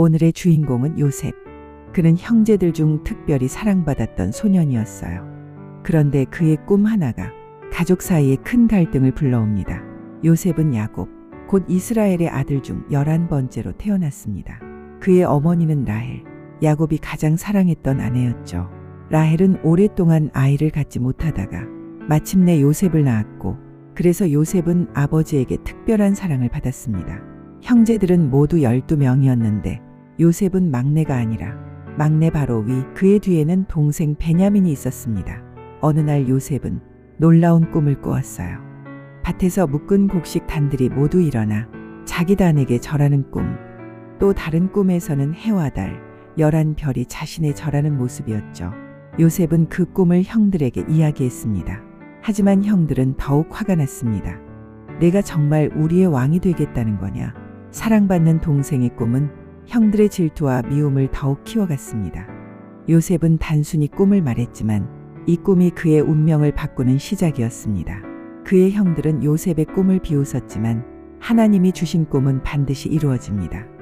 오늘의 주인공은 요셉. 그는 형제들 중 특별히 사랑받았던 소년이었어요. 그런데 그의 꿈 하나가 가족 사이에 큰 갈등을 불러옵니다. 요셉은 야곱, 곧 이스라엘의 아들 중 11번째로 태어났습니다. 그의 어머니는 라헬, 야곱이 가장 사랑했던 아내였죠. 라헬은 오랫동안 아이를 갖지 못하다가 마침내 요셉을 낳았고 그래서 요셉은 아버지에게 특별한 사랑을 받았습니다. 형제들은 모두 12명이었는데 요셉은 막내가 아니라 막내 바로 위 그의 뒤에는 동생 베냐민이 있었습니다. 어느 날 요셉은 놀라운 꿈을 꾸었어요. 밭에서 묶은 곡식 단들이 모두 일어나 자기 단에게 절하는 꿈. 또 다른 꿈에서는 해와 달, 열한 별이 자신의 절하는 모습이었죠. 요셉은 그 꿈을 형들에게 이야기했습니다. 하지만 형들은 더욱 화가 났습니다. 내가 정말 우리의 왕이 되겠다는 거냐? 사랑받는 동생의 꿈은 형들의 질투와 미움을 더욱 키워갔습니다. 요셉은 단순히 꿈을 말했지만 이 꿈이 그의 운명을 바꾸는 시작이었습니다. 그의 형들은 요셉의 꿈을 비웃었지만 하나님이 주신 꿈은 반드시 이루어집니다.